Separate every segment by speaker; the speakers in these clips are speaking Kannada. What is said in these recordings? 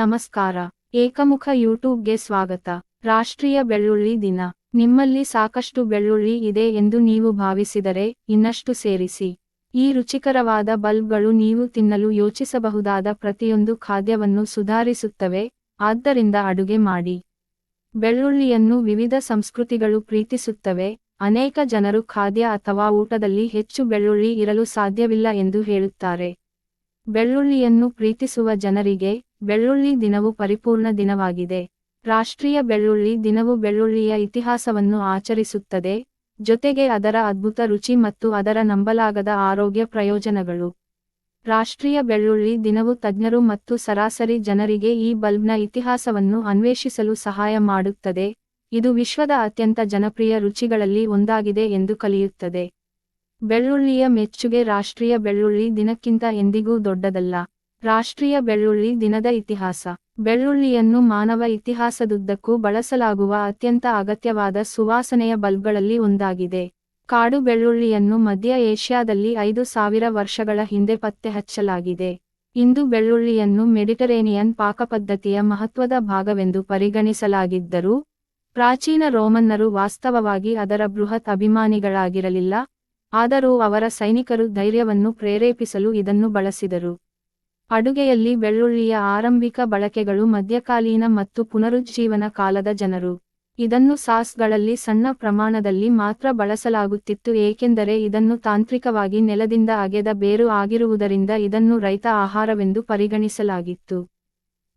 Speaker 1: ನಮಸ್ಕಾರ. ಏಕಮುಖ ಯೂಟ್ಯೂಬ್ಗೆ ಸ್ವಾಗತ. ರಾಷ್ಟ್ರೀಯ ಬೆಳ್ಳುಳ್ಳಿ ದಿನ. ನಿಮ್ಮಲ್ಲಿ ಸಾಕಷ್ಟು ಬೆಳ್ಳುಳ್ಳಿ ಇದೆ ಎಂದು ನೀವು ಭಾವಿಸಿದರೆ ಇನ್ನಷ್ಟು ಸೇರಿಸಿ. ಈ ರುಚಿಕರವಾದ ಬಲ್ಬ್ಗಳು ನೀವು ತಿನ್ನಲು ಯೋಚಿಸಬಹುದಾದ ಪ್ರತಿಯೊಂದು ಖಾದ್ಯವನ್ನು ಸುಧಾರಿಸುತ್ತವೆ. ಆದ್ದರಿಂದ ಅಡುಗೆ ಮಾಡಿ. ಬೆಳ್ಳುಳ್ಳಿಯನ್ನು ವಿವಿಧ ಸಂಸ್ಕೃತಿಗಳು ಪ್ರೀತಿಸುತ್ತವೆ. ಅನೇಕ ಜನರು ಖಾದ್ಯ ಅಥವಾ ಊಟದಲ್ಲಿ ಹೆಚ್ಚು ಬೆಳ್ಳುಳ್ಳಿ ಇರಲು ಸಾಧ್ಯವಿಲ್ಲ ಎಂದು ಹೇಳುತ್ತಾರೆ. ಬೆಳ್ಳುಳ್ಳಿಯನ್ನು ಪ್ರೀತಿಸುವ ಜನರಿಗೆ ಬೆಳ್ಳುಳ್ಳಿ ದಿನವು ಪರಿಪೂರ್ಣ ದಿನವಾಗಿದೆ. ರಾಷ್ಟ್ರೀಯ ಬೆಳ್ಳುಳ್ಳಿ ದಿನವು ಬೆಳ್ಳುಳ್ಳಿಯ ಇತಿಹಾಸವನ್ನು ಆಚರಿಸುತ್ತದೆ, ಜೊತೆಗೆ ಅದರ ಅದ್ಭುತ ರುಚಿ ಮತ್ತು ಅದರ ನಂಬಲಾಗದ ಆರೋಗ್ಯ ಪ್ರಯೋಜನಗಳು. ರಾಷ್ಟ್ರೀಯ ಬೆಳ್ಳುಳ್ಳಿ ದಿನವು ತಜ್ಞರು ಮತ್ತು ಸರಾಸರಿ ಜನರಿಗೆ ಈ ಬಲ್ಬ್ನ ಇತಿಹಾಸವನ್ನು ಅನ್ವೇಷಿಸಲು ಸಹಾಯ ಮಾಡುತ್ತದೆ. ಇದು ವಿಶ್ವದ ಅತ್ಯಂತ ಜನಪ್ರಿಯ ರುಚಿಗಳಲ್ಲಿ ಒಂದಾಗಿದೆ ಎಂದು ಕಲಿಯುತ್ತದೆ. ಬೆಳ್ಳುಳ್ಳಿಯ ಮೆಚ್ಚುಗೆ ರಾಷ್ಟ್ರೀಯ ಬೆಳ್ಳುಳ್ಳಿ ದಿನಕ್ಕಿಂತ ಎಂದಿಗೂ ದೊಡ್ಡದಲ್ಲ. ರಾಷ್ಟ್ರೀಯ ಬೆಳ್ಳುಳ್ಳಿ ದಿನದ ಇತಿಹಾಸ. ಬೆಳ್ಳುಳ್ಳಿಯನ್ನು ಮಾನವ ಇತಿಹಾಸದುದ್ದಕ್ಕೂ ಬಳಸಲಾಗುವ ಅತ್ಯಂತ ಅಗತ್ಯವಾದ ಸುವಾಸನೆಯ ಬಲ್ಬ್ಗಳಲ್ಲಿ ಒಂದಾಗಿದೆ. ಕಾಡು ಬೆಳ್ಳುಳ್ಳಿಯನ್ನು ಮಧ್ಯ ಏಷ್ಯಾದಲ್ಲಿ ಐದು ಸಾವಿರ ವರ್ಷಗಳ ಹಿಂದೆ ಪತ್ತೆ ಹಚ್ಚಲಾಗಿದೆ ಇಂದು ಬೆಳ್ಳುಳ್ಳಿಯನ್ನು ಮೆಡಿಟರೇನಿಯನ್ ಪಾಕಪದ್ಧತಿಯ ಮಹತ್ವದ ಭಾಗವೆಂದು ಪರಿಗಣಿಸಲಾಗಿದ್ದರೂ, ಪ್ರಾಚೀನ ರೋಮನ್ನರು ವಾಸ್ತವವಾಗಿ ಅದರ ಬೃಹತ್ ಅಭಿಮಾನಿಗಳಾಗಿರಲಿಲ್ಲ, ಆದರೂ ಅವರ ಸೈನಿಕರು ಧೈರ್ಯವನ್ನು ಪ್ರೇರೇಪಿಸಲು ಇದನ್ನು ಬಳಸಿದರು. ಅಡುಗೆಯಲ್ಲಿ ಬೆಳ್ಳುಳ್ಳಿಯ ಆರಂಭಿಕ ಬಳಕೆಗಳು ಮಧ್ಯಕಾಲೀನ ಮತ್ತು ಪುನರುಜ್ಜೀವನ ಕಾಲದ ಜನರು. ಇದನ್ನು ಸಾಸ್ಗಳಲ್ಲಿ ಸಣ್ಣ ಪ್ರಮಾಣದಲ್ಲಿ ಮಾತ್ರ ಬಳಸಲಾಗುತ್ತಿತ್ತು ಏಕೆಂದರೆ ಇದನ್ನು ತಾಂತ್ರಿಕವಾಗಿ ನೆಲದಿಂದ ಅಗೆದ ಬೇರು ಆಗಿರುವುದರಿಂದ ಇದನ್ನು ರೈತ ಆಹಾರವೆಂದು ಪರಿಗಣಿಸಲಾಗಿತ್ತು.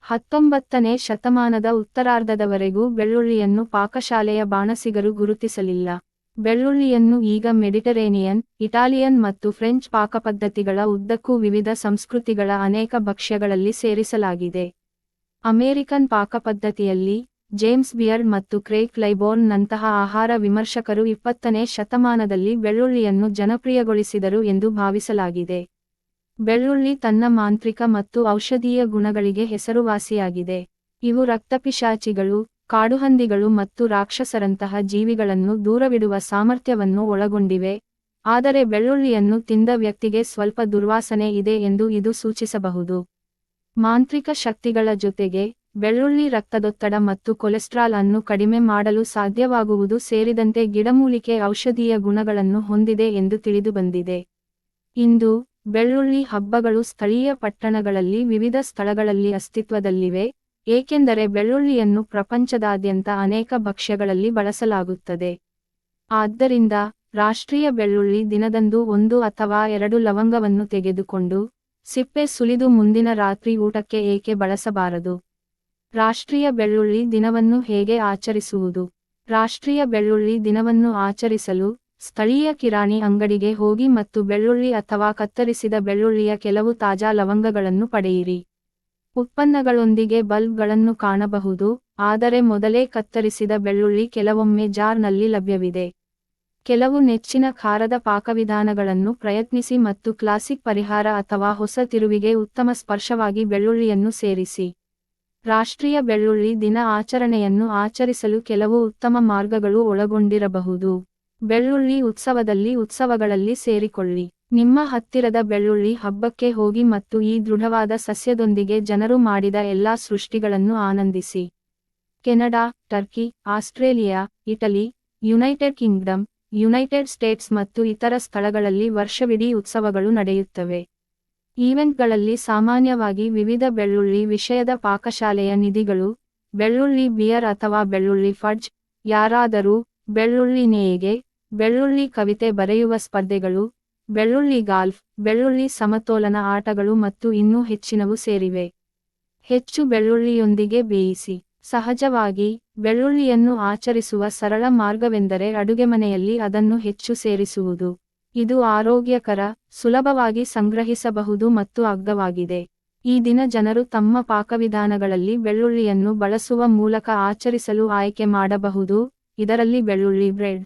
Speaker 1: ಹತ್ತೊಂಬತ್ತನೇ ಶತಮಾನದ ಉತ್ತರಾರ್ಧದವರೆಗೂ ಬೆಳ್ಳುಳ್ಳಿಯನ್ನು ಪಾಕಶಾಲೆಯ ಬಾಣಸಿಗರು ಗುರುತಿಸಲಿಲ್ಲ. ಬೆಳ್ಳುಳ್ಳಿಯನ್ನು ಈಗ ಮೆಡಿಟರೇನಿಯನ್, ಇಟಾಲಿಯನ್ ಮತ್ತು ಫ್ರೆಂಚ್ ಪಾಕಪದ್ಧತಿಗಳ ಉದ್ದಕ್ಕೂ ವಿವಿಧ ಸಂಸ್ಕೃತಿಗಳ ಅನೇಕ ಭಕ್ಷ್ಯಗಳಲ್ಲಿ ಸೇರಿಸಲಾಗಿದೆ. ಅಮೆರಿಕನ್ ಪಾಕಪದ್ಧತಿಯಲ್ಲಿ, ಜೇಮ್ಸ್ ಬಿಯರ್ಡ್ ಮತ್ತು ಕ್ರೇಕ್ ಲೈಬೋರ್ನ್ ನಂತಹ ಆಹಾರ ವಿಮರ್ಶಕರು ಇಪ್ಪತ್ತನೇ ಶತಮಾನದಲ್ಲಿ ಬೆಳ್ಳುಳ್ಳಿಯನ್ನು ಜನಪ್ರಿಯಗೊಳಿಸಿದರು ಎಂದು ಭಾವಿಸಲಾಗಿದೆ. ಬೆಳ್ಳುಳ್ಳಿ ತನ್ನ ಮಾಂತ್ರಿಕ ಮತ್ತು ಔಷಧೀಯ ಗುಣಗಳಿಗೆ ಹೆಸರುವಾಸಿಯಾಗಿದೆ. ಇವು ರಕ್ತಪಿಶಾಚಿಗಳು ಕಾಡುಹಂದಿಗಳು ಮತ್ತು ರಾಕ್ಷಸರಂತಹ ಜೀವಿಗಳನ್ನು ದೂರವಿಡುವ ಸಾಮರ್ಥ್ಯವನ್ನು ಒಳಗೊಂಡಿವೆ, ಆದರೆ ಬೆಳ್ಳುಳ್ಳಿಯನ್ನು ತಿಂದ ವ್ಯಕ್ತಿಗೆ ಸ್ವಲ್ಪ ದುರ್ವಾಸನೆ ಇದೆ ಎಂದು ಇದು ಸೂಚಿಸಬಹುದು. ಮಾಂತ್ರಿಕ ಶಕ್ತಿಗಳ ಜೊತೆಗೆ, ಬೆಳ್ಳುಳ್ಳಿ ರಕ್ತದೊತ್ತಡ ಮತ್ತು ಕೊಲೆಸ್ಟ್ರಾಲ್ ಅನ್ನು ಕಡಿಮೆ ಮಾಡಲು ಸಾಧ್ಯವಾಗುವುದು ಸೇರಿದಂತೆ ಗಿಡಮೂಲಿಕೆ ಔಷಧೀಯ ಗುಣಗಳನ್ನು ಹೊಂದಿದೆ ಎಂದು ತಿಳಿದುಬಂದಿದೆ. ಇಂದು, ಬೆಳ್ಳುಳ್ಳಿ ಹಬ್ಬಗಳು ಸ್ಥಳೀಯ ಪಟ್ಟಣಗಳಲ್ಲಿ ವಿವಿಧ ಸ್ಥಳಗಳಲ್ಲಿ ಅಸ್ತಿತ್ವದಲ್ಲಿವೆ ಏಕೆಂದರೆ ಬೆಳ್ಳುಳ್ಳಿಯನ್ನು ಪ್ರಪಂಚದಾದ್ಯಂತ ಅನೇಕ ಭಕ್ಷ್ಯಗಳಲ್ಲಿ ಬಳಸಲಾಗುತ್ತದೆ. ಆದ್ದರಿಂದ ರಾಷ್ಟ್ರೀಯ ಬೆಳ್ಳುಳ್ಳಿ ದಿನದಂದು ಒಂದು ಅಥವಾ ಎರಡು ಲವಂಗವನ್ನು ತೆಗೆದುಕೊಂಡು ಸಿಪ್ಪೆ ಸುಲಿದು ಮುಂದಿನ ರಾತ್ರಿ ಊಟಕ್ಕೆ ಏಕೆ ಬಳಸಬಾರದು? ರಾಷ್ಟ್ರೀಯ ಬೆಳ್ಳುಳ್ಳಿ ದಿನವನ್ನು ಹೇಗೆ ಆಚರಿಸುವುದು? ರಾಷ್ಟ್ರೀಯ ಬೆಳ್ಳುಳ್ಳಿ ದಿನವನ್ನು ಆಚರಿಸಲು ಸ್ಥಳೀಯ ಕಿರಾಣಿ ಅಂಗಡಿಗೆ ಹೋಗಿ ಮತ್ತು ಬೆಳ್ಳುಳ್ಳಿ ಅಥವಾ ಕತ್ತರಿಸಿದ ಬೆಳ್ಳುಳ್ಳಿಯ ಕೆಲವು ತಾಜಾ ಲವಂಗಗಳನ್ನು ಪಡೆಯಿರಿ. ಉತ್ಪನ್ನಗಳೊಂದಿಗೆ ಬಲ್ಬ್ಗಳನ್ನು ಕಾಣಬಹುದು, ಆದರೆ ಮೊದಲೇ ಕತ್ತರಿಸಿದ ಬೆಳ್ಳುಳ್ಳಿ ಕೆಲವೊಮ್ಮೆ ಜಾರ್ನಲ್ಲಿ ಲಭ್ಯವಿದೆ. ಕೆಲವು ನೆಚ್ಚಿನ ಖಾರದ ಪಾಕವಿಧಾನಗಳನ್ನು ಪ್ರಯತ್ನಿಸಿ ಮತ್ತು ಕ್ಲಾಸಿಕ್ ಪರಿಹಾರ ಅಥವಾ ಹೊಸ ತಿರುವಿಗೆ ಉತ್ತಮ ಸ್ಪರ್ಶವಾಗಿ ಬೆಳ್ಳುಳ್ಳಿಯನ್ನು ಸೇರಿಸಿ. ರಾಷ್ಟ್ರೀಯ ಬೆಳ್ಳುಳ್ಳಿ ದಿನ ಆಚರಣೆಯನ್ನು ಆಚರಿಸಲು ಕೆಲವು ಉತ್ತಮ ಮಾರ್ಗಗಳು ಒಳಗೊಂಡಿರಬಹುದು. ಬೆಳ್ಳುಳ್ಳಿ ಉತ್ಸವದಲ್ಲಿ ಉತ್ಸವಗಳಲ್ಲಿ ಸೇರಿಕೊಳ್ಳಿ. ನಿಮ್ಮ ಹತ್ತಿರದ ಬೆಳ್ಳುಳ್ಳಿ ಹಬ್ಬಕ್ಕೆ ಹೋಗಿ ಮತ್ತು ಈ ದೃಢವಾದ ಸಸ್ಯದೊಂದಿಗೆ ಜನರು ಮಾಡಿದ ಎಲ್ಲಾ ಸೃಷ್ಟಿಗಳನ್ನು ಆನಂದಿಸಿ. Canada, Turkey, Australia, Italy, United Kingdom, United States ಮತ್ತು ಇತರ ಸ್ಥಳಗಳಲ್ಲಿ ವರ್ಷವಿಡೀ ಉತ್ಸವಗಳು ನಡೆಯುತ್ತವೆ. ಈವೆಂಟ್ಗಳಲ್ಲಿ ಸಾಮಾನ್ಯವಾಗಿ ವಿವಿಧ ಬೆಳ್ಳುಳ್ಳಿ ವಿಷಯದ ಪಾಕಶಾಲೆಯ ನಿಧಿಗಳು, ಬೆಳ್ಳುಳ್ಳಿ ಬಿಯರ್ ಅಥವಾ ಬೆಳ್ಳುಳ್ಳಿ ಫಡ್ಜ್, ಯಾರಾದರೂ ಬೆಳ್ಳುಳ್ಳಿ ನೇಯಿಗೆ, ಬೆಳ್ಳುಳ್ಳಿ ಕವಿತೆ ಬರೆಯುವ ಸ್ಪರ್ಧೆಗಳು ಬೆಳ್ಳುಳ್ಳಿ ಗಾಲ್ಫ್, ಬೆಳ್ಳುಳ್ಳಿ ಸಮತೋಲನ ಆಟಗಳು ಮತ್ತು ಇನ್ನೂ ಹೆಚ್ಚಿನವು ಸೇರಿವೆ. ಹೆಚ್ಚು ಬೆಳ್ಳುಳ್ಳಿಯೊಂದಿಗೆ ಬೇಯಿಸಿ, ಸಹಜವಾಗಿ ಬೆಳ್ಳುಳ್ಳಿಯನ್ನು ಆಚರಿಸುವ ಸರಳ ಮಾರ್ಗವೆಂದರೆ ಅಡುಗೆಮನೆಯಲ್ಲಿ ಅದನ್ನು ಹೆಚ್ಚು ಸೇರಿಸುವುದು. ಇದು ಆರೋಗ್ಯಕರ, ಸುಲಭವಾಗಿ ಸಂಗ್ರಹಿಸಬಹುದು ಮತ್ತು ಅಗ್ಗವಾಗಿದೆ. ಈ ದಿನ ಜನರು ತಮ್ಮ ಪಾಕವಿಧಾನಗಳಲ್ಲಿ ಬೆಳ್ಳುಳ್ಳಿಯನ್ನು ಬಳಸುವ ಮೂಲಕ ಆಚರಿಸಲು ಆಯ್ಕೆ ಮಾಡಬಹುದು. ಇದರಲ್ಲಿ ಬೆಳ್ಳುಳ್ಳಿ ಬ್ರೆಡ್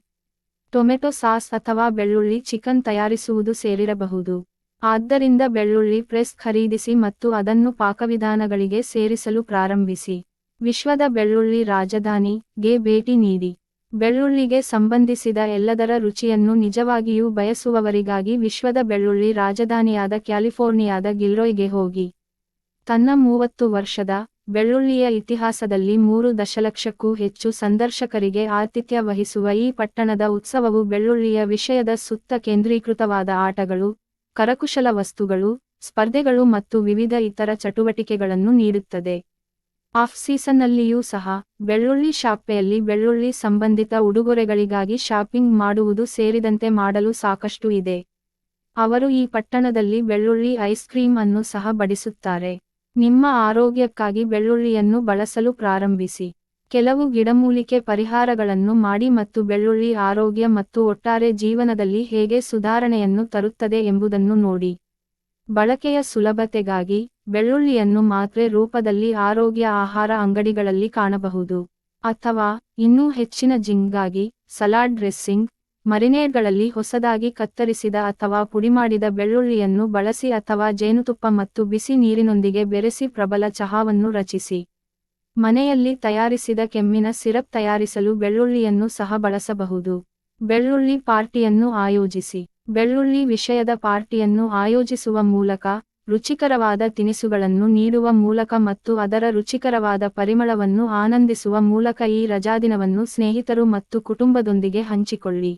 Speaker 1: ಟೊಮೆಟೊ ಸಾಸ್ ಅಥವಾ ಬೆಳ್ಳುಳ್ಳಿ ಚಿಕನ್ ತಯಾರಿಸುವುದು ಸೇರಿರಬಹುದು. ಆದ್ದರಿಂದ ಬೆಳ್ಳುಳ್ಳಿ ಪ್ರೆಸ್ ಖರೀದಿಸಿ ಮತ್ತು ಅದನ್ನು ಪಾಕವಿಧಾನಗಳಿಗೆ ಸೇರಿಸಲು ಪ್ರಾರಂಭಿಸಿ. ವಿಶ್ವದ ಬೆಳ್ಳುಳ್ಳಿ ರಾಜಧಾನಿ ಗೆ ಭೇಟಿ ನೀಡಿ. ಬೆಳ್ಳುಳ್ಳಿಗೆ ಸಂಬಂಧಿಸಿದ ಎಲ್ಲದರ ರುಚಿಯನ್ನು ನಿಜವಾಗಿಯೂ ಬಯಸುವವರಿಗಾಗಿ ವಿಶ್ವದ ಬೆಳ್ಳುಳ್ಳಿ ರಾಜಧಾನಿಯಾದ ಕ್ಯಾಲಿಫೋರ್ನಿಯಾದ ಗಿಲ್ರೋಯ್ಗೆ ಹೋಗಿ. ತನ್ನ ಮೂವತ್ತು ವರ್ಷದ ಬೆಳ್ಳುಳ್ಳಿಯ ಇತಿಹಾಸದಲ್ಲಿ ಮೂರು ದಶಲಕ್ಷಕ್ಕೂ ಹೆಚ್ಚು ಸಂದರ್ಶಕರಿಗೆ ಆತಿಥ್ಯ ವಹಿಸುವ ಈ ಪಟ್ಟಣದ ಉತ್ಸವವು ಬೆಳ್ಳುಳ್ಳಿಯ ವಿಷಯದ ಸುತ್ತ ಕೇಂದ್ರೀಕೃತವಾದ ಆಟಗಳು, ಕರಕುಶಲ ವಸ್ತುಗಳು, ಸ್ಪರ್ಧೆಗಳು ಮತ್ತು ವಿವಿಧ ಇತರ ಚಟುವಟಿಕೆಗಳನ್ನು ನೀಡುತ್ತದೆ. ಆಫ್ ಸೀಸನ್ನಲ್ಲಿಯೂ ಸಹ ಬೆಳ್ಳುಳ್ಳಿ ಶಾಪೆಯಲ್ಲಿ ಬೆಳ್ಳುಳ್ಳಿ ಸಂಬಂಧಿತ ಉಡುಗೊರೆಗಳಿಗಾಗಿ ಶಾಪಿಂಗ್ ಮಾಡುವುದು ಸೇರಿದಂತೆ ಮಾಡಲು ಸಾಕಷ್ಟು ಇದೆ. ಅವರು ಈ ಪಟ್ಟಣದಲ್ಲಿ ಬೆಳ್ಳುಳ್ಳಿ ಐಸ್ ಕ್ರೀಮ್ ಅನ್ನು ಸಹ ಬಡಿಸುತ್ತಾರೆ. ನಿಮ್ಮ ಆರೋಗ್ಯಕ್ಕಾಗಿ ಬೆಳ್ಳುಳ್ಳಿಯನ್ನು ಬಳಸಲು ಪ್ರಾರಂಭಿಸಿ. ಕೆಲವು ಗಿಡಮೂಲಿಕೆ ಪರಿಹಾರಗಳನ್ನು ಮಾಡಿ ಮತ್ತು ಬೆಳ್ಳುಳ್ಳಿ ಆರೋಗ್ಯ ಮತ್ತು ಒಟ್ಟಾರೆ ಜೀವನದಲ್ಲಿ ಹೇಗೆ ಸುಧಾರಣೆಯನ್ನು ತರುತ್ತದೆ ಎಂಬುದನ್ನು ನೋಡಿ. ಬಳಕೆಯ ಸುಲಭತೆಗಾಗಿ ಬೆಳ್ಳುಳ್ಳಿಯನ್ನು ಮಾತ್ರೆ ರೂಪದಲ್ಲಿ ಆರೋಗ್ಯ ಆಹಾರ ಅಂಗಡಿಗಳಲ್ಲಿ ಕಾಣಬಹುದು. ಅಥವಾ ಇನ್ನೂ ಹೆಚ್ಚಿನ ಜಿಂಗಾಗಿ ಸಲಾಡ್ ಡ್ರೆಸ್ಸಿಂಗ್ ಮರಿನೇಡ್ಗಳಲ್ಲಿ ಹೊಸದಾಗಿ ಕತ್ತರಿಸಿದ ಅಥವಾ ಪುಡಿಮಾಡಿದ ಬೆಳ್ಳುಳ್ಳಿಯನ್ನು ಬಳಸಿ ಅಥವಾ ಜೇನುತುಪ್ಪ ಮತ್ತು ಬಿಸಿ ನೀರಿನೊಂದಿಗೆ ಬೆರೆಸಿ ಪ್ರಬಲ ಚಹಾವನ್ನು ರಚಿಸಿ. ಮನೆಯಲ್ಲಿ ತಯಾರಿಸಿದ ಕೆಮ್ಮಿನ ಸಿರಪ್ ತಯಾರಿಸಲು ಬೆಳ್ಳುಳ್ಳಿಯನ್ನು ಸಹ ಬಳಸಬಹುದು. ಬೆಳ್ಳುಳ್ಳಿ ಪಾರ್ಟಿಯನ್ನು ಆಯೋಜಿಸಿ. ಬೆಳ್ಳುಳ್ಳಿ ವಿಷಯದ ಪಾರ್ಟಿಯನ್ನು ಆಯೋಜಿಸುವ ಮೂಲಕ ರುಚಿಕರವಾದ ತಿನಿಸುಗಳನ್ನು ನೀಡುವ ಮೂಲಕ ಮತ್ತು ಅದರ ರುಚಿಕರವಾದ ಪರಿಮಳವನ್ನು ಆನಂದಿಸುವ ಮೂಲಕ ಈ ರಜಾದಿನವನ್ನು ಸ್ನೇಹಿತರು ಮತ್ತು ಕುಟುಂಬದೊಂದಿಗೆ ಹಂಚಿಕೊಳ್ಳಿ.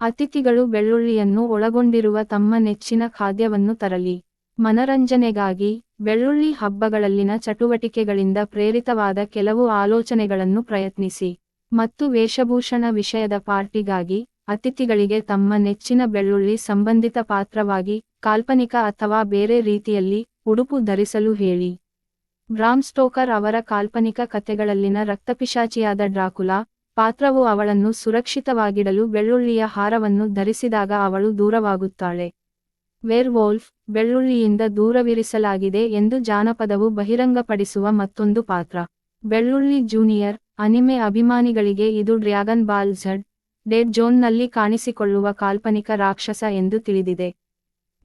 Speaker 1: ಅತಿಥಿಗಳು ಬೆಳ್ಳುಳ್ಳಿಯನ್ನು ಒಳಗೊಂಡಿರುವ ತಮ್ಮ ನೆಚ್ಚಿನ ಖಾದ್ಯವನ್ನು ತರಲಿ. ಮನರಂಜನೆಗಾಗಿ ಬೆಳ್ಳುಳ್ಳಿ ಹಬ್ಬಗಳಲ್ಲಿನ ಚಟುವಟಿಕೆಗಳಿಂದ ಪ್ರೇರಿತವಾದ ಕೆಲವು ಆಲೋಚನೆಗಳನ್ನು ಪ್ರಯತ್ನಿಸಿ. ಮತ್ತು ವೇಷಭೂಷಣ ವಿಷಯದ ಪಾರ್ಟಿಗಾಗಿ ಅತಿಥಿಗಳಿಗೆ ತಮ್ಮ ನೆಚ್ಚಿನ ಬೆಳ್ಳುಳ್ಳಿ ಸಂಬಂಧಿತ ಪಾತ್ರವಾಗಿ, ಕಾಲ್ಪನಿಕ ಅಥವಾ ಬೇರೆ ರೀತಿಯಲ್ಲಿ ಉಡುಪು ಧರಿಸಲು ಹೇಳಿ. ಬ್ರಾಮ್ ಸ್ಟೋಕರ್ ಅವರ ಕಾಲ್ಪನಿಕ ಕಥೆಗಳಲ್ಲಿನ ರಕ್ತಪಿಶಾಚಿಯಾದ ಡ್ರಾಕುಲಾ ಪಾತ್ರವು ಅವಳನ್ನು ಸುರಕ್ಷಿತವಾಗಿಡಲು ಬೆಳ್ಳುಳ್ಳಿಯ ಹಾರವನ್ನು ಧರಿಸಿದಾಗ ಅವಳು ದೂರವಾಗುತ್ತಾಳೆ. ವೇರ್ ವೋಲ್ಫ್ ಬೆಳ್ಳುಳ್ಳಿಯಿಂದ ದೂರವಿರಿಸಲಾಗಿದೆ ಎಂದು ಜಾನಪದವು ಬಹಿರಂಗಪಡಿಸುವ ಮತ್ತೊಂದು ಪಾತ್ರ. ಬೆಳ್ಳುಳ್ಳಿ ಜೂನಿಯರ್, ಅನಿಮೆ ಅಭಿಮಾನಿಗಳಿಗೆ ಇದು ಡ್ರ್ಯಾಗನ್ ಬಾಲ್ ಝಡ್, ಡೆಡ್ ಜೋನ್ನಲ್ಲಿ ಕಾಣಿಸಿಕೊಳ್ಳುವ ಕಾಲ್ಪನಿಕ ರಾಕ್ಷಸ ಎಂದು ತಿಳಿದಿದೆ.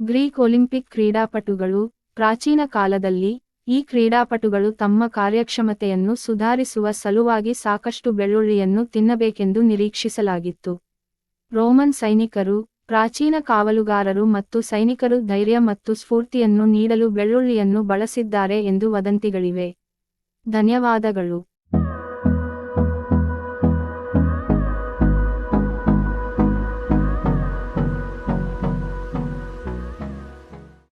Speaker 1: ಗ್ರೀಕ್ ಒಲಿಂಪಿಕ್ ಕ್ರೀಡಾಪಟುಗಳು, ಪ್ರಾಚೀನ ಕಾಲದಲ್ಲಿ ಈ ಕ್ರೀಡಾಪಟುಗಳು ತಮ್ಮ ಕಾರ್ಯಕ್ಷಮತೆಯನ್ನು ಸುಧಾರಿಸುವ ಸಲುವಾಗಿ ಸಾಕಷ್ಟು ಬೆಳ್ಳುಳ್ಳಿಯನ್ನು ತಿನ್ನಬೇಕೆಂದು ನಿರೀಕ್ಷಿಸಲಾಗಿತ್ತು. ರೋಮನ್ ಸೈನಿಕರು, ಪ್ರಾಚೀನ ಕಾವಲುಗಾರರು ಮತ್ತು ಸೈನಿಕರು ಧೈರ್ಯ ಮತ್ತು ಸ್ಫೂರ್ತಿಯನ್ನು ನೀಡಲು ಬೆಳ್ಳುಳ್ಳಿಯನ್ನು ಬಳಸಿದ್ದಾರೆ ಎಂದು ವದಂತಿಗಳಿವೆ. ಧನ್ಯವಾದಗಳು.